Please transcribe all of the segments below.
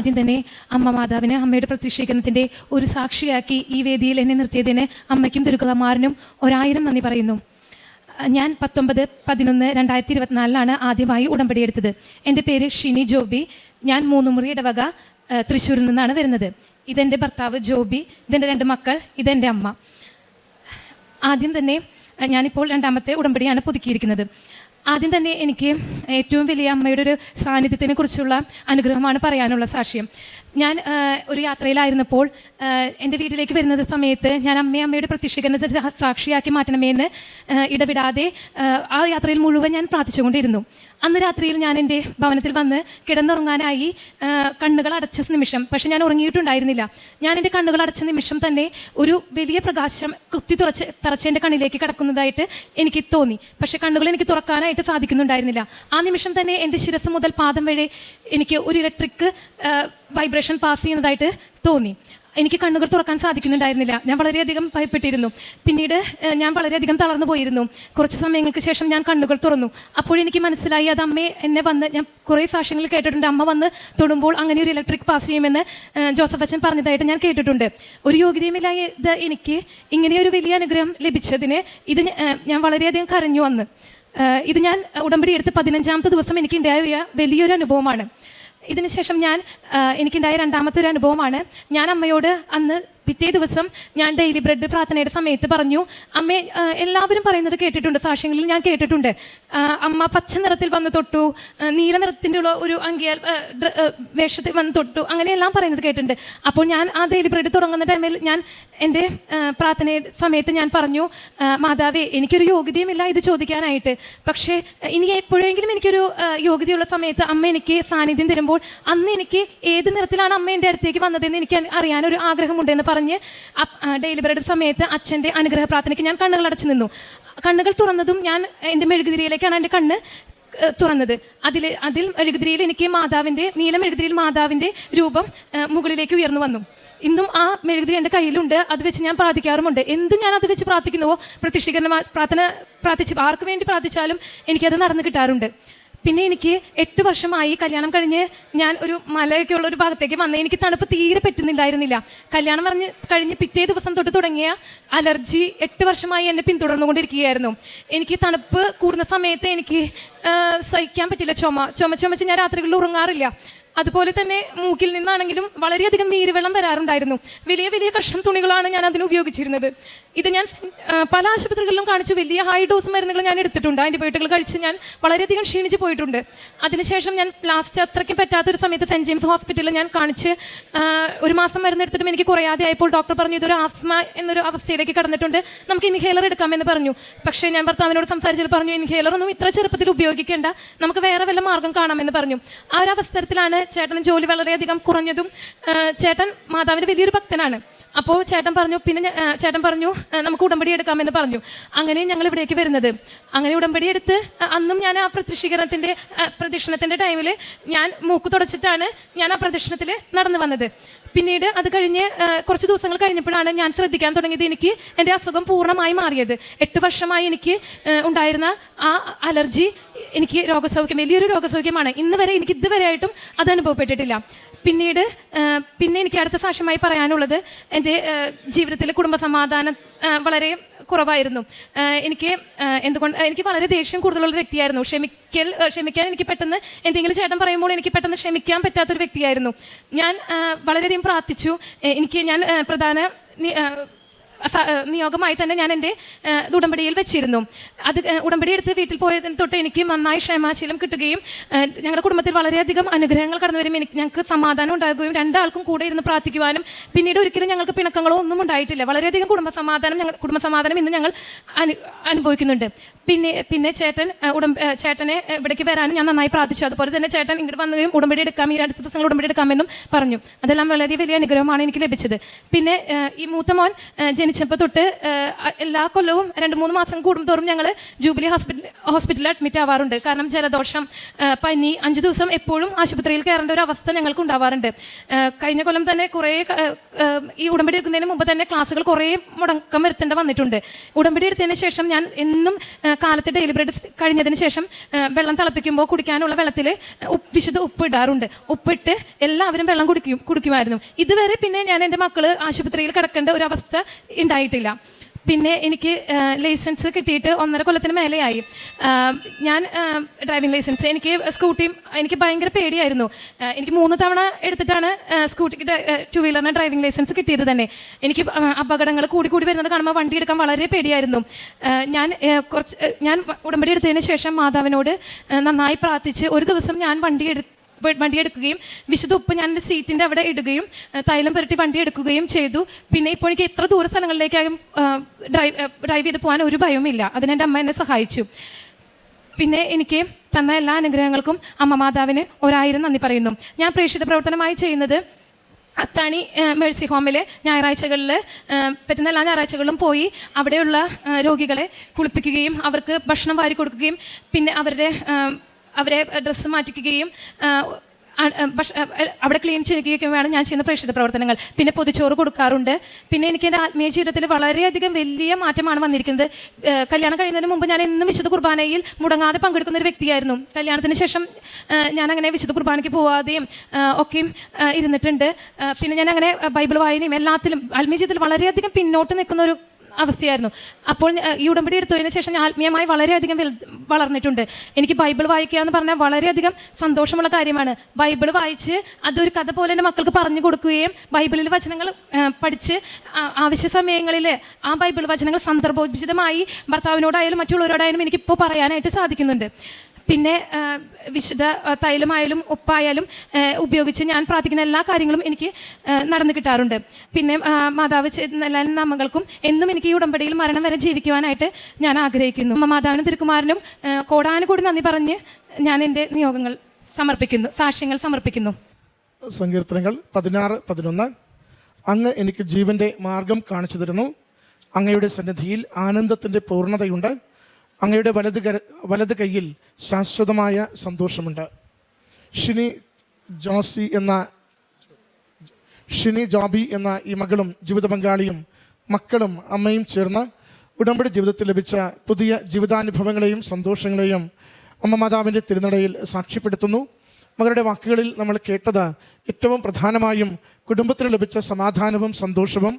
ആദ്യം തന്നെ അമ്മ മാതാവിനെ അമ്മയുടെ പ്രത്യക്ഷീകരണത്തിന്റെ ഒരു സാക്ഷിയാക്കി ഈ വേദിയിൽ എന്നെ നിർത്തിയതിന് അമ്മയ്ക്കും ദുർഗമാരനും ഒരായിരം നന്ദി പറയുന്നു. ഞാൻ പത്തൊമ്പത് പതിനൊന്ന് രണ്ടായിരത്തി ഇരുപത്തിനാലിലാണ് ആദ്യമായി ഉടമ്പടി എടുത്തത്. എന്റെ പേര് ഷിനി ജോബി. ഞാൻ മൂന്നുമുറി ഇടവക തൃശ്ശൂരിൽ നിന്നാണ് വരുന്നത്. ഇതെന്റെ ഭർത്താവ് ജോബി. ഇതെന്റെ രണ്ട് മക്കൾ. ഇതെന്റെ അമ്മ. ആദ്യം തന്നെ ഞാനിപ്പോൾ രണ്ടാമത്തെ ഉടമ്പടിയാണ് പുതുക്കിയിരിക്കുന്നത്. ആദ്യം തന്നെ എനിക്ക് ഏറ്റവും വലിയ അമ്മയുടെ ഒരു സാന്നിധ്യത്തിനെ കുറിച്ചുള്ള അനുഗ്രഹമാണ് പറയാനുള്ള സാക്ഷ്യം. ഞാൻ ഒരു യാത്രയിലായിരുന്നപ്പോൾ എന്റെ വീട്ടിലേക്ക് വരുന്ന സമയത്ത് ഞാൻ അമ്മയെ അമ്മയുടെ സാക്ഷിയാക്കി മാറ്റണമെന്ന് ഇടപെടാതെ ഇടവിടാതെ ആ യാത്രയിൽ മുഴുവൻ ഞാൻ പ്രാർത്ഥിച്ചുകൊണ്ടിരുന്നു. അന്ന് രാത്രിയിൽ ഞാൻ എന്റെ ഭവനത്തിൽ വന്ന് കിടന്നുറങ്ങാനായി കണ്ണുകൾ അടച്ച നിമിഷം പക്ഷെ ഞാൻ ഉറങ്ങിയിട്ടുണ്ടായിരുന്നില്ല. ഞാൻ എന്റെ കണ്ണുകൾ അടച്ച നിമിഷം തന്നെ ഒരു വലിയ പ്രകാശം കുത്തി തുറച്ച് തറച്ച് എന്റെ കണ്ണിലേക്ക് കിടക്കുന്നതായിട്ട് എനിക്ക് തോന്നി. പക്ഷെ കണ്ണുകൾ എനിക്ക് തുറക്കാനായിട്ട് സാധിക്കുന്നുണ്ടായിരുന്നില്ല. ആ നിമിഷം തന്നെ എന്റെ ശിരസ് മുതൽ പാദം വരെ എനിക്ക് ഒരു ഇലക്ട്രിക് വൈബ്രേഷൻ പാസ് ചെയ്യുന്നതായിട്ട് തോന്നി. എനിക്ക് കണ്ണുകൾ തുറക്കാൻ സാധിക്കുന്നുണ്ടായിരുന്നില്ല. ഞാൻ വളരെയധികം ഭയപ്പെട്ടിരുന്നു. പിന്നീട് ഞാൻ വളരെയധികം തളർന്നു പോയിരുന്നു. കുറച്ച് സമയങ്ങൾക്ക് ശേഷം ഞാൻ കണ്ണുകൾ തുറന്നു. അപ്പോഴെനിക്ക് മനസ്സിലായി അത് അമ്മയെ എന്നെ വന്ന് ഞാൻ കുറേ സാക്ഷ്യങ്ങൾ കേട്ടിട്ടുണ്ട്. അമ്മ വന്ന് തൊടുമ്പോൾ അങ്ങനെ ഒരു ഇലക്ട്രിക് പാസ് ചെയ്യുമെന്ന് ജോസഫ് അച്ഛൻ പറഞ്ഞതായിട്ട് ഞാൻ കേട്ടിട്ടുണ്ട്. ഒരു യോഗ്യതയുമില്ലായത് എനിക്ക് ഇങ്ങനെയൊരു വലിയ അനുഗ്രഹം ലഭിച്ചതിന് ഇത് ഞാൻ വളരെയധികം കരഞ്ഞു വന്ന്. ഇത് ഞാൻ ഉടമ്പടി എടുത്ത് പതിനഞ്ചാമത്തെ ദിവസം എനിക്ക് ഉണ്ടായ വലിയൊരു അനുഭവമാണ്. ഇതിനുശേഷം ഞാൻ എനിക്കുണ്ടായ രണ്ടാമത്തെ ഒരു അനുഭവമാണ് ഞാൻ അമ്മയോട് അന്ന് പിറ്റേ ദിവസം ഞാൻ ഡെയിലി ബ്രെഡ് പ്രാർത്ഥനയുടെ സമയത്ത് പറഞ്ഞു അമ്മേ എല്ലാവരും പറയുന്നത് കേട്ടിട്ടുണ്ട് ഫാഷനിൽ ഞാൻ കേട്ടിട്ടുണ്ട്. അമ്മ പച്ച നിറത്തിൽ വന്ന് തൊട്ടു നീല നിറത്തിന്റെ ഉള്ള ഒരു അങ്കിയാൽ വേഷത്തിൽ വന്ന് തൊട്ടു അങ്ങനെയെല്ലാം പറയുന്നത് കേട്ടിട്ടുണ്ട്. അപ്പോൾ ഞാൻ ആ ഡെയിലി ബ്രെഡ് തുടങ്ങുന്ന ടൈമിൽ ഞാൻ എന്റെ പ്രാർത്ഥനയുടെ സമയത്ത് ഞാൻ പറഞ്ഞു മാതാവേ എനിക്കൊരു യോഗ്യതയുമില്ല ഇത് ചോദിക്കാനായിട്ട്. പക്ഷേ ഇനി എപ്പോഴെങ്കിലും എനിക്കൊരു യോഗ്യതയുള്ള സമയത്ത് അമ്മ എനിക്ക് സാന്നിധ്യം തരുമ്പോൾ അന്ന് എനിക്ക് ഏത് നിറത്തിലാണ് അമ്മ എന്റെ അടുത്തേക്ക് വന്നതെന്ന് എനിക്ക് അറിയാനൊരു ആഗ്രഹമുണ്ടെന്ന് പറഞ്ഞ് ഡെയിലി ഡെലിവറിയുടെ സമയത്ത് അച്ഛന്റെ അനുഗ്രഹ പ്രാർത്ഥനയ്ക്ക് ഞാൻ കണ്ണുകൾ അടച്ചു നിന്നു. കണ്ണുകൾ തുറന്നതും ഞാൻ എന്റെ മെഴുകുതിരിയിലേക്കാണ് എന്റെ കണ്ണ് തുറന്നത്. അതിൽ അതിൽ മെഴുകുതിരിയിൽ എനിക്ക് മാതാവിന്റെ നീല മെഴുകുതിരിയിൽ മാതാവിന്റെ രൂപം മുകളിലേക്ക് ഉയർന്നു വന്നു. ഇന്നും ആ മെഴുകുതിരി എന്റെ കയ്യിലുണ്ട് അത് വെച്ച് ഞാൻ പ്രാർത്ഥിക്കാറുമുണ്ട്. എന്തും ഞാൻ അത് വെച്ച് പ്രാർത്ഥിക്കുന്നുവോ? പ്രത്യക്ഷീകരണ പ്രാർത്ഥന പ്രാർത്ഥിച്ച് ആർക്ക് വേണ്ടി പ്രാർത്ഥിച്ചാലും എനിക്കത് നടന്നു കിട്ടാറുണ്ട്. പിന്നെ എനിക്ക് എട്ട് വർഷമായി കല്യാണം കഴിഞ്ഞ് ഞാൻ ഒരു മലയൊക്കെ ഉള്ള ഒരു ഭാഗത്തേക്ക് വന്ന് എനിക്ക് തണുപ്പ് തീരെ പറ്റുന്നില്ലായിരുന്നില്ല. കല്യാണം പറഞ്ഞ് കഴിഞ്ഞ് പിറ്റേ ദിവസം തൊട്ട് തുടങ്ങിയ അലർജി എട്ട് വർഷമായി എന്നെ പിന്തുടർന്നുകൊണ്ടിരിക്കുകയായിരുന്നു. എനിക്ക് തണുപ്പ് കൂടുന്ന സമയത്ത് എനിക്ക് സഹിക്കാൻ പറ്റില്ല ചുമ. ചുമ ചുമച്ച് ഞാൻ രാത്രികളിൽ ഉറങ്ങാറില്ല. അതുപോലെ തന്നെ മൂക്കിൽ നിന്നാണെങ്കിലും വളരെയധികം നീരുവെള്ളം വരാറുണ്ടായിരുന്നു. വലിയ വലിയ കഷ്ണം തുണികളാണ് ഞാൻ അതിന് ഉപയോഗിച്ചിരുന്നത്. ഇത് ഞാൻ പല ആശുപത്രികളിലും കാണിച്ചു. വലിയ ഹൈ ഡോസ് മരുന്നുകൾ ഞാൻ എടുത്തിട്ടുണ്ട്. ആന്റിബയോട്ടിക്കുകൾ കഴിച്ച് ഞാൻ വളരെയധികം ക്ഷീണിച്ച് പോയിട്ടുണ്ട്. അതിനുശേഷം ഞാൻ ലാസ്റ്റ് അത്രയ്ക്കും പറ്റാത്തൊരു സമയത്ത് സെന്റ് ജെയിംസ് ഹോസ്പിറ്റലിൽ ഞാൻ കാണിച്ച് ഒരു മാസം മരുന്ന് എടുത്തിട്ടും എനിക്ക് കുറയാതെ ആയപ്പോൾ ഡോക്ടർ പറഞ്ഞു ഇതൊരു ആസ്മ എന്നൊരു അവസ്ഥയിലേക്ക് കടന്നിട്ടുണ്ട്. നമുക്ക് ഇൻഹേലർ എടുക്കാമെന്ന് പറഞ്ഞു. പക്ഷേ ഞാൻ ഭർത്താവിനോട് സംസാരിച്ചപ്പോൾ പറഞ്ഞു ഇൻഹേലർ ഒന്നും ഇത്ര ചെറുപ്പത്തിൽ ഉപയോഗിക്കേണ്ട. നമുക്ക് വേറെ വല്ല മാർഗം കാണാമെന്ന് പറഞ്ഞു. ആ ഒരു അവസരത്തിലാണ് ചേട്ടന് ജോലി വളരെയധികം കുറഞ്ഞതും ചേട്ടൻ മാതാവിന്റെ വലിയൊരു ഭക്തനാണ്. അപ്പോൾ ചേട്ടൻ പറഞ്ഞു പിന്നെ ചേട്ടൻ പറഞ്ഞു നമുക്ക് ഉടമ്പടി എടുക്കാമെന്ന് പറഞ്ഞു. അങ്ങനെ ഞങ്ങൾ ഇവിടേക്ക് വരുന്നത്. അങ്ങനെ ഉടമ്പടി എടുത്ത് അന്നും ഞാൻ ആ പ്രത്യക്ഷീകരണത്തിന്റെ പ്രദക്ഷിണത്തിന്റെ ടൈമിൽ ഞാൻ മൂക്ക് തുടച്ചിട്ടാണ് ഞാൻ ആ പ്രദക്ഷിണത്തിൽ നടന്നു വന്നത്. പിന്നീട് അത് കഴിഞ്ഞ് കുറച്ച് ദിവസങ്ങൾ കഴിഞ്ഞപ്പോഴാണ് ഞാൻ ശ്രദ്ധിക്കാൻ തുടങ്ങിയത് എനിക്ക് എന്റെ അസുഖം പൂർണമായി മാറിയത്. എട്ട് വർഷമായി എനിക്ക് ഉണ്ടായിരുന്ന ആ അലർജി എനിക്ക് രോഗസൗഖ്യം വലിയൊരു രോഗസൗഖ്യമാണ്. ഇന്ന് വരെ എനിക്ക് ഇതുവരെയായിട്ടും അത് അനുഭവപ്പെട്ടിട്ടില്ല. പിന്നീട് പിന്നെ എനിക്ക് അടുത്ത സാക്ഷ്യമായി പറയാനുള്ളത് എന്റെ ജീവിതത്തിലെ കുടുംബസമാധാനം വളരെ കുറവായിരുന്നു. എനിക്ക് എന്തുകൊണ്ട് എനിക്ക് വളരെ ദേഷ്യം കൂടുതലുള്ള വ്യക്തിയായിരുന്നു. ക്ഷമിക്കൽ ക്ഷമിക്കാൻ എനിക്ക് പെട്ടെന്ന് എന്തെങ്കിലും ചേട്ടൻ പറയുമ്പോൾ എനിക്ക് പെട്ടെന്ന് ക്ഷമിക്കാൻ പറ്റാത്തൊരു വ്യക്തിയായിരുന്നു. ഞാൻ വളരെയധികം പ്രാർത്ഥിച്ചു. എനിക്ക് ഞാൻ പ്രധാന നിയോഗമായി തന്നെ ഞാൻ എന്റെ ഉടമ്പടിയിൽ വെച്ചിരുന്നു. അത് ഉടമ്പടി എടുത്ത് വീട്ടിൽ പോയതിന് തൊട്ട് എനിക്ക് നന്നായി ക്ഷമാശീലം കിട്ടുകയും ഞങ്ങളുടെ കുടുംബത്തിൽ വളരെയധികം അനുഗ്രഹങ്ങൾ കടന്നു വരും. എനിക്ക് ഞങ്ങൾക്ക് സമാധാനം ഉണ്ടാകുകയും രണ്ടാൾക്കും കൂടെ ഇരുന്ന് പ്രാർത്ഥിക്കുവാനും പിന്നീട് ഒരിക്കലും ഞങ്ങൾക്ക് പിണക്കങ്ങളോ ഒന്നും ഉണ്ടായിട്ടില്ല. വളരെയധികം കുടുംബ സമാധാനം ഞങ്ങൾ കുടുംബ സമാധാനം ഇന്ന് ഞങ്ങൾ അനു അനുഭവിക്കുന്നുണ്ട്. പിന്നെ പിന്നെ ചേട്ടൻ ഉടമ്പ ചേട്ടനെ ഇവിടേക്ക് വരാനും ഞാൻ നന്നായി പ്രാർത്ഥിച്ചു. അതുപോലെ തന്നെ ചേട്ടൻ ഇങ്ങോട്ട് വന്നുകയും ഉടമ്പടി എടുക്കാം ഈ അടുത്ത ദിവസങ്ങൾ ഉടമ്പടി എടുക്കാമെന്നും പറഞ്ഞു. അതെല്ലാം വളരെ വലിയ അനുഗ്രഹമാണ് എനിക്ക് ലഭിച്ചത്. പിന്നെ ഈ മൂത്ത മോൻ ഏഹ്, ജനിച്ച ജനിച്ചപ്പോൾ തൊട്ട് എല്ലാ കൊല്ലവും രണ്ട് മൂന്ന് മാസം കൂടുന്തോറും ഞങ്ങൾ ജൂബിലി ഹോസ്പിറ്റൽ ഹോസ്പിറ്റലിൽ അഡ്മിറ്റ് ആവാറുണ്ട്. കാരണം ജലദോഷം പനി അഞ്ച് ദിവസം എപ്പോഴും ആശുപത്രിയിൽ കയറേണ്ട ഒരു അവസ്ഥ ഞങ്ങൾക്ക് ഉണ്ടാവാറുണ്ട്. കഴിഞ്ഞ കൊല്ലം തന്നെ കുറേ ഈ ഉടമ്പടി എടുക്കുന്നതിന് മുമ്പ് തന്നെ ക്ലാസ്സുകൾ കുറേ മുടക്കം വരുത്തേണ്ട വന്നിട്ടുണ്ട്. ഉടമ്പടി എടുത്തതിന് ശേഷം ഞാൻ എന്നും കാലത്ത് ഡെയിലി കഴിഞ്ഞതിന് ശേഷം വെള്ളം തിളപ്പിക്കുമ്പോൾ കുടിക്കാനുള്ള വെള്ളത്തിൽ വിശുദ്ധ ഉപ്പ് ഇടാറുണ്ട്. ഉപ്പിട്ട് എല്ലാവരും വെള്ളം കുടിക്കും കുടിക്കുമായിരുന്നു. ഇതുവരെ പിന്നെ ഞാൻ എന്റെ മക്കൾ ആശുപത്രിയിൽ കിടക്കേണ്ട ഒരു അവസ്ഥ ഉണ്ടായിട്ടില്ല. പിന്നെ എനിക്ക് ലൈസൻസ് കിട്ടിയിട്ട് ഒന്നര കൊല്ലത്തിന് മേലെയായി. ഞാൻ ഡ്രൈവിംഗ് ലൈസൻസ് എനിക്ക് സ്കൂട്ടി എനിക്ക് ഭയങ്കര പേടിയായിരുന്നു. എനിക്ക് മൂന്ന് തവണ എടുത്തിട്ടാണ് സ്കൂട്ടി ടു വീലറിന് ഡ്രൈവിംഗ് ലൈസൻസ് കിട്ടിയത് തന്നെ. എനിക്ക് അപകടങ്ങൾ കൂടി കൂടി വരുന്നത് കാണുമ്പോൾ വണ്ടി എടുക്കാൻ വളരെ പേടിയായിരുന്നു. ഞാൻ കുറച്ച് ഞാൻ ഉടമ്പടി എടുത്തതിന് ശേഷം മാതാവിനോട് നന്നായി പ്രാർത്ഥിച്ച് ഒരു ദിവസം ഞാൻ വണ്ടി എടു വണ്ടി എടുക്കുകയും വിശുദ്ധ ഉപ്പ് ഞാൻ എന്റെ സീറ്റിന്റെ അവിടെ ഇടുകയും തൈലം പുരട്ടി വണ്ടി എടുക്കുകയും ചെയ്തു. പിന്നെ ഇപ്പോൾ എനിക്ക് എത്ര ദൂര സ്ഥലങ്ങളിലേക്കായും ഡ്രൈവ് ഡ്രൈവ് ചെയ്ത് പോകാൻ ഒരു ഭയവുമില്ല. അതിന് എന്റെ അമ്മ എന്നെ സഹായിച്ചു. പിന്നെ എനിക്ക് തന്ന എല്ലാ അനുഗ്രഹങ്ങൾക്കും അമ്മ മാതാവിന് ഒരായിരം നന്ദി പറയുന്നു. ഞാൻ പ്രേക്ഷിത പ്രവർത്തനമായി ചെയ്യുന്നത് അത്താണി മേഴ്സി ഹോമിൽ ഞായറാഴ്ചകളിൽ പറ്റുന്ന എല്ലാ ഞായറാഴ്ചകളിലും പോയി അവിടെയുള്ള രോഗികളെ കുളിപ്പിക്കുകയും അവർക്ക് ഭക്ഷണം വാരി കൊടുക്കുകയും പിന്നെ അവരുടെ അവരെ ഡ്രസ്സ് മാറ്റിക്കുകയും അവിടെ ക്ലീൻ ചെയ്യുകയൊക്കെയാണ് ഞാൻ ചെയ്യുന്ന പ്രേക്ഷിത പ്രവർത്തനങ്ങൾ. പിന്നെ പൊതിച്ചോറ് കൊടുക്കാറുണ്ട്. പിന്നെ എനിക്ക് എന്റെ ആത്മീയ ജീവിതത്തിൽ വളരെയധികം വലിയ മാറ്റമാണ് വന്നിരിക്കുന്നത്. കല്യാണം കഴിയുന്നതിന് മുമ്പ് ഞാൻ എന്നും വിശുദ്ധ കുർബാനയിൽ മുടങ്ങാതെ പങ്കെടുക്കുന്ന ഒരു വ്യക്തിയായിരുന്നു. കല്യാണത്തിന് ശേഷം ഞാൻ അങ്ങനെ വിശുദ്ധ കുർബാനയ്ക്ക് പോവാതെയും ഒക്കെയും ഇരുന്നിട്ടുണ്ട്. പിന്നെ ഞാൻ അങ്ങനെ ബൈബിൾ വായനയും എല്ലാത്തിലും ആത്മീയ ജീവിതത്തിൽ വളരെയധികം പിന്നോട്ട് നിൽക്കുന്ന ഒരു അവസ്ഥയായിരുന്നു. അപ്പോൾ ഈ ഉടമ്പടി എടുത്തതിന് ശേഷം ഞാൻ ആത്മീയമായി വളരെയധികം വളർന്നിട്ടുണ്ട്. എനിക്ക് ബൈബിൾ വായിക്കുക എന്ന് പറഞ്ഞാൽ വളരെയധികം സന്തോഷമുള്ള കാര്യമാണ്. ബൈബിൾ വായിച്ച് അതൊരു കഥ പോലെ എന്റെ മക്കൾക്ക് പറഞ്ഞു കൊടുക്കുകയും ബൈബിളിൽ വചനങ്ങൾ പഠിച്ച് ആവശ്യ സമയങ്ങളിൽ ആ ബൈബിൾ വചനങ്ങൾ സന്ദർഭോചിതമായി ഭർത്താവിനോടായാലും മറ്റുള്ളവരോടായാലും എനിക്കിപ്പോൾ പറയാനായിട്ട് സാധിക്കുന്നുണ്ട്. പിന്നെ വിശുദ്ധ തൈലമായാലും ഉപ്പായാലും ഉപയോഗിച്ച് ഞാൻ പ്രാർത്ഥിക്കുന്ന എല്ലാ കാര്യങ്ങളും എനിക്ക് നടന്നു കിട്ടാറുണ്ട്. പിന്നെ മാതാവ് എല്ലാ നാമങ്ങൾക്കും എന്നും എനിക്ക് ഈ ഉടമ്പടിയിൽ മരണം വരെ ജീവിക്കുവാനായിട്ട് ഞാൻ ആഗ്രഹിക്കുന്നു. അമ്മ മാതാവിനും തിരുക്കുമാരനും കോടാനുകൂടി നന്ദി പറഞ്ഞ് ഞാൻ എന്റെ നിയോഗങ്ങൾ സമർപ്പിക്കുന്നു സാക്ഷ്യങ്ങൾ സമർപ്പിക്കുന്നു. സങ്കീർത്തനങ്ങൾ പതിനാറ് പതിനൊന്ന്. അങ്ങ് എനിക്ക് ജീവന്റെ മാർഗം കാണിച്ചു തരുന്നു. അങ്ങയുടെ സന്നിധിയിൽ ആനന്ദത്തിന്റെ പൂർണതയുണ്ട്. അങ്ങയുടെ വലത് കര വലത് കൈയിൽ ശാശ്വതമായ സന്തോഷമുണ്ട്. ഷിനി ജോസി എന്ന ഷിനി ജോബി എന്ന ഈ മകളും ജീവിത പങ്കാളിയും മക്കളും അമ്മയും ചേർന്ന് ഉടമ്പടി ജീവിതത്തിൽ ലഭിച്ച പുതിയ ജീവിതാനുഭവങ്ങളെയും സന്തോഷങ്ങളെയും അമ്മ മാതാവിന്റെ തിരുനടയിൽ സാക്ഷ്യപ്പെടുത്തുന്നു. മകളുടെ വാക്കുകളിൽ നമ്മൾ കേട്ടത് ഏറ്റവും പ്രധാനമായും കുടുംബത്തിന് ലഭിച്ച സമാധാനവും സന്തോഷവും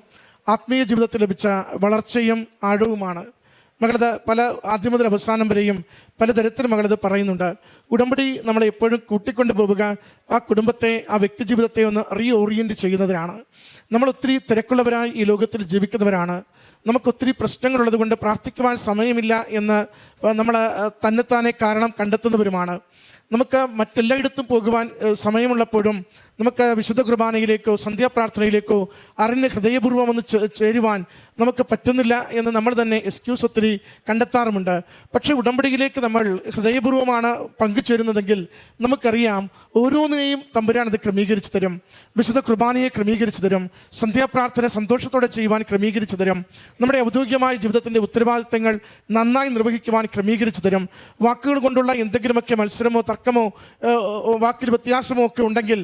ആത്മീയ ജീവിതത്തിൽ ലഭിച്ച വളർച്ചയും ആഴവുമാണ്. മകളത് പല ആദ്യം മുതൽ അവസാനം വരെയും പലതരത്തിൽ മകളത് പറയുന്നുണ്ട്. ഉടമ്പടി നമ്മളെ എപ്പോഴും കൂട്ടിക്കൊണ്ടു പോവുക ആ കുടുംബത്തെ ആ വ്യക്തി ജീവിതത്തെ ഒന്ന് റീ ഓറിയന്റ് ചെയ്യുന്നതിനാണ്. നമ്മൾ ഒത്തിരി തിരക്കുള്ളവരായി ഈ ലോകത്തിൽ ജീവിക്കുന്നവരാണ്. നമുക്കൊത്തിരി പ്രശ്നങ്ങളുള്ളത് കൊണ്ട് പ്രാർത്ഥിക്കുവാൻ സമയമില്ല എന്ന് നമ്മൾ തന്നെത്താനെ കാരണം കണ്ടെത്തുന്നവരുമാണ്. നമുക്ക് മറ്റെല്ലായിടത്തും പോകുവാൻ സമയമുള്ളപ്പോഴും നമുക്ക് വിശുദ്ധ കുർബാനയിലേക്കോ സന്ധ്യാപ്രാർത്ഥനയിലേക്കോ അറിഞ്ഞ് ഹൃദയപൂർവം ഒന്ന് ചേരുവാൻ നമുക്ക് പറ്റുന്നില്ല എന്ന് നമ്മൾ തന്നെ എക്സ്ക്യൂസ് ഒത്തിരി കണ്ടെത്താറുമുണ്ട്. പക്ഷേ ഉടമ്പടിയിലേക്ക് നമ്മൾ ഹൃദയപൂർവമാണ് പങ്കുചേരുന്നതെങ്കിൽ നമുക്കറിയാം ഓരോന്നിനെയും തമ്പുരാൻ അത് ക്രമീകരിച്ചു തരും. വിശുദ്ധ കുർബാനയെ ക്രമീകരിച്ചു തരും. സന്ധ്യാപ്രാർത്ഥന സന്തോഷത്തോടെ ചെയ്യുവാൻ ക്രമീകരിച്ചു തരും. നമ്മുടെ ഔദ്യോഗികമായ ജീവിതത്തിന്റെ ഉത്തരവാദിത്തങ്ങൾ നന്നായി നിർവഹിക്കുവാൻ ക്രമീകരിച്ചു തരും. വാക്കുകൾ കൊണ്ടുള്ള എന്തെങ്കിലുമൊക്കെ മത്സരമോ തർക്കമോ വാക്കിൽ വ്യത്യാസമോ ഒക്കെ ഉണ്ടെങ്കിൽ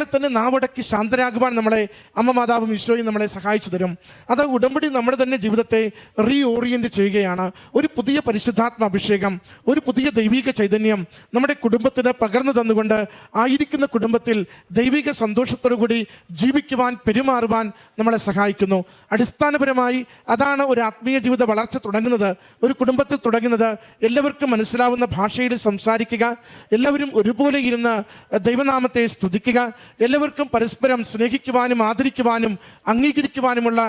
നമ്മളെ തന്നെ നാവടക്കി ശാന്തരാകുവാൻ നമ്മളെ അമ്മ മാതാവും ഈശോയും നമ്മളെ സഹായിച്ചു തരും. അത് ഉടമ്പടി നമ്മുടെ തന്നെ ജീവിതത്തെ റീ ഓറിയന്റ് ചെയ്യുകയാണ്. ഒരു പുതിയ പരിശുദ്ധാത്മ അഭിഷേകം ഒരു പുതിയ ദൈവിക ചൈതന്യം നമ്മുടെ കുടുംബത്തിന് പകർന്നു തന്നുകൊണ്ട് ആയിരിക്കുന്ന കുടുംബത്തിൽ ദൈവിക സന്തോഷത്തോടു കൂടി ജീവിക്കുവാൻ പെരുമാറുവാൻ നമ്മളെ സഹായിക്കുന്നു. അടിസ്ഥാനപരമായി അതാണ് ഒരു ആത്മീയ ജീവിത വളർച്ച തുടങ്ങുന്നത്. ഒരു കുടുംബത്തിൽ തുടങ്ങുന്നത് എല്ലാവർക്കും മനസ്സിലാവുന്ന ഭാഷയിൽ സംസാരിക്കുക എല്ലാവരും ഒരുപോലെ ഇരുന്ന് ദൈവനാമത്തെ സ്തുതിക്കുക എല്ലാവർക്കും പരസ്പരം സ്നേഹിക്കുവാനും ആദരിക്കുവാനും അംഗീകരിക്കുവാനുമുള്ള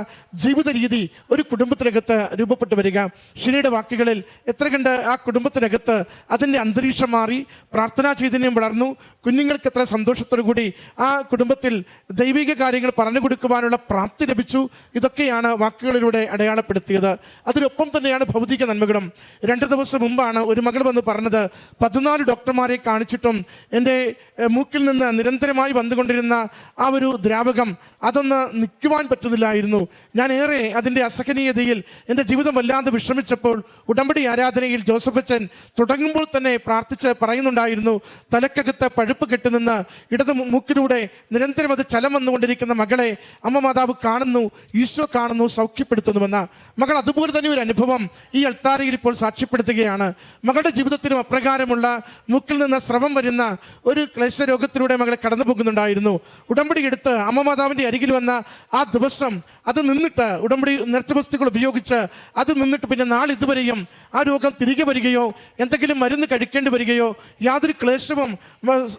ജീവിത രീതി ഒരു കുടുംബത്തിനകത്ത് രൂപപ്പെട്ടു വരിക. ഷിനിയുടെ വാക്കുകളിൽ എത്ര കണ്ട് ആ കുടുംബത്തിനകത്ത് അതിന്റെ അന്തരീക്ഷം മാറി പ്രാർത്ഥനാ ചൈതന്യം വളർന്നു കുഞ്ഞുങ്ങൾക്ക് എത്ര സന്തോഷത്തോടു കൂടി ആ കുടുംബത്തിൽ ദൈവിക കാര്യങ്ങൾ പറഞ്ഞു കൊടുക്കുവാനുള്ള പ്രാപ്തി ലഭിച്ചു. ഇതൊക്കെയാണ് വാക്കുകളിലൂടെ അടയാളപ്പെടുത്തിയത്. അതിനൊപ്പം തന്നെയാണ് ഭൗതിക നന്മകളും. രണ്ട് ദിവസം മുമ്പാണ് ഒരു മകൾ വന്ന് പറഞ്ഞത് പതിനാല് ഡോക്ടർമാരെ കാണിച്ചിട്ടും എന്റെ മൂക്കിൽ നിന്ന് നിരന്തരമായി വന്നുകൊണ്ടിരുന്ന ആ ഒരു ദ്രാവകം അതൊന്ന് നിൽക്കുവാൻ പറ്റുന്നില്ലായിരുന്നു. ഞാൻ ഏറെ അതിന്റെ അസഹനീയതയിൽ എന്റെ ജീവിതം വല്ലാതെ വിശ്രമിച്ചപ്പോൾ ഉടമ്പടി ആരാധനയിൽ ജോസഫ് അച്ഛൻ തുടങ്ങുമ്പോൾ തന്നെ പ്രാർത്ഥിച്ച് പറയുന്നുണ്ടായിരുന്നു തലക്കകത്ത് പഴുപ്പ് കെട്ടുനിന്ന് ഇടത് മൂക്കിലൂടെ നിരന്തരം അത് ചലം വന്നുകൊണ്ടിരിക്കുന്ന മകളെ അമ്മ മാതാവ് കാണുന്നു ഈശോ കാണുന്നു സൗഖ്യപ്പെടുത്തുന്നുവെന്ന്. മകൾ അതുപോലെ തന്നെ ഒരു അനുഭവം ഈ അൾത്താരയിൽ ഇപ്പോൾ സാക്ഷ്യപ്പെടുത്തുകയാണ്. മകളുടെ ജീവിതത്തിനും അപ്രകാരമുള്ള മൂക്കിൽ നിന്ന് സ്രവം വരുന്ന ഒരു ക്ലേശരോഗത്തിലൂടെ മകളെ കടന്നു പോകുന്നുണ്ടായിരുന്നു ഉടമ്പടി എടുത്ത് അമ്മമാതാവിന്റെ അരികിൽ വന്ന ആ ദിവസം അത് നിന്നിട്ട് ഉടമ്പടി നിറച്ചവസ്തുക്കൾ ഉപയോഗിച്ച് അത് നിന്നിട്ട് പിന്നെ നാളിതുവരെയും ആ രോഗം തിരികെ വരികയോ എന്തെങ്കിലും മരുന്ന് കഴിക്കേണ്ടി വരികയോ യാതൊരു ക്ലേശവും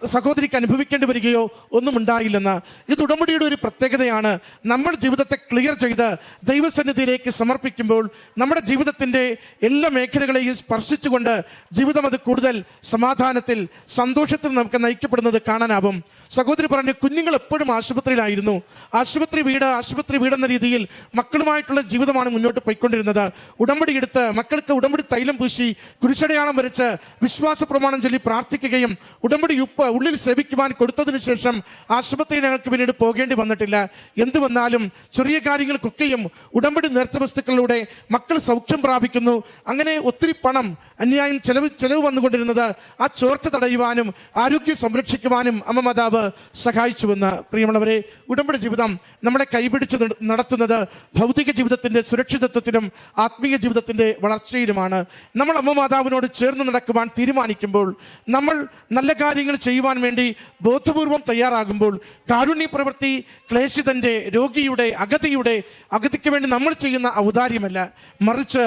സഹോദരിക്ക് അനുഭവിക്കേണ്ടി വരികയോ ഒന്നും ഉണ്ടായില്ലെന്ന്. ഇത് ഉടമ്പടിയുടെ ഒരു പ്രത്യേകതയാണ്. നമ്മൾ ജീവിതത്തെ ക്ലിയർ ചെയ്ത് ദൈവസന്നിധിയിലേക്ക് സമർപ്പിക്കുമ്പോൾ നമ്മുടെ ജീവിതത്തിന്റെ എല്ലാ മേഖലകളെയും സ്പർശിച്ചുകൊണ്ട് ജീവിതം അത് കൂടുതൽ സമാധാനത്തിൽ സന്തോഷത്തിൽ നമുക്ക് നയിക്കപ്പെടുന്നത് കാണാനാവും. സഹോദരി പറഞ്ഞു കുഞ്ഞുങ്ങൾ എപ്പോഴും ആശുപത്രിയിലായിരുന്നു. ആശുപത്രി വീട് ആശുപത്രി വീടെന്ന രീതിയിൽ മക്കളുമായിട്ടുള്ള ജീവിതമാണ് മുന്നോട്ട് പോയിക്കൊണ്ടിരുന്നത്. ഉടമ്പടി എടുത്ത് മക്കൾക്ക് ഉടമ്പടി തൈലം പൂശി കുരിശടയാളം വരച്ച് വിശ്വാസ പ്രമാണം ചൊല്ലി പ്രാർത്ഥിക്കുകയും ഉടമ്പടി ഉപ്പ് ഉള്ളിൽ സേവിക്കുവാൻ കൊടുത്തതിന് ശേഷം ആശുപത്രിയിൽ ഞങ്ങൾക്ക് പിന്നീട് പോകേണ്ടി വന്നിട്ടില്ല. എന്തു വന്നാലും ചെറിയ കാര്യങ്ങൾക്കൊക്കെയും ഉടമ്പടി നേർച്ച വസ്തുക്കളിലൂടെ മക്കൾ സൗഖ്യം പ്രാപിക്കുന്നു. അങ്ങനെ ഒത്തിരി പണം അന്യായം ചെലവ് ചെലവ് വന്നുകൊണ്ടിരുന്നത് ആ ചോർച്ച തടയുവാനും ആരോഗ്യം സംരക്ഷിക്കുവാനും അമ്മ മാതാവ് സഹായിച്ചുവെന്ന് പ്രിയമുള്ളവരെ ഉടമ്പടി ജീവിതം നമ്മളെ കൈപിടിച്ച് നടത്തുന്നത് ഭൗതിക ജീവിതത്തിന്റെ സുരക്ഷിതത്വത്തിനും ആത്മീയ ജീവിതത്തിന്റെ വളർച്ചയിലുമാണ്. നമ്മൾ അമ്മമാതാവിനോട് ചേർന്ന് നടക്കുവാൻ തീരുമാനിക്കുമ്പോൾ നമ്മൾ നല്ല കാര്യങ്ങൾ ചെയ്യുവാൻ വേണ്ടി ബോധപൂർവം തയ്യാറാകുമ്പോൾ കാരുണ്യ പ്രവൃത്തി ക്ലേശിതന്റെ രോഗിയുടെ അഗതിയുടെ അഗതിക്ക് വേണ്ടി നമ്മൾ ചെയ്യുന്ന ഔദാര്യമല്ല. മറിച്ച്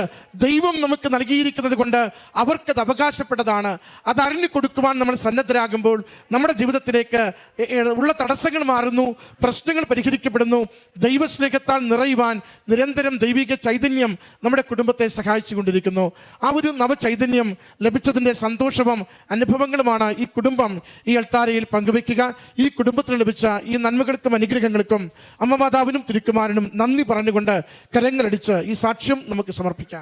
ദൈവം നമുക്ക് നൽകിയിരിക്കുന്നത് കൊണ്ട് അവർക്കത് അവകാശപ്പെട്ടതാണ്. അത് അറിഞ്ഞു കൊടുക്കുവാൻ നമ്മൾ സന്നദ്ധരാകുമ്പോൾ നമ്മുടെ ജീവിതത്തിലേക്ക് ഉള്ള തടസ്സങ്ങൾ മാറുന്നു പ്രശ്നങ്ങൾ പരിഹരിക്കപ്പെടുന്നു. ദൈവസ്നേഹത്താൽ നിറയുവാൻ നിരന്തരം ദൈവിക ചൈതന്യം നമ്മുടെ കുടുംബത്തെ സഹായിച്ചുകൊണ്ടിരിക്കുന്നു. ആ ഒരു നവചൈതന്യം ലഭിച്ചതിന്റെ സന്തോഷവും അനുഭവങ്ങളുമാണ് ഈ കുടുംബം ഈ അൾത്താരയിൽ പങ്കുവയ്ക്കുക. ഈ കുടുംബത്തിന് ലഭിച്ച ഈ നന്മകൾക്കും അനുഗ്രഹങ്ങൾക്കും അമ്മമാതാവിനും തിരുക്കുമാരനും നന്ദി പറഞ്ഞുകൊണ്ട് കരങ്ങളടിച്ച് ഈ സാക്ഷ്യം നമുക്ക് സമർപ്പിക്കാം.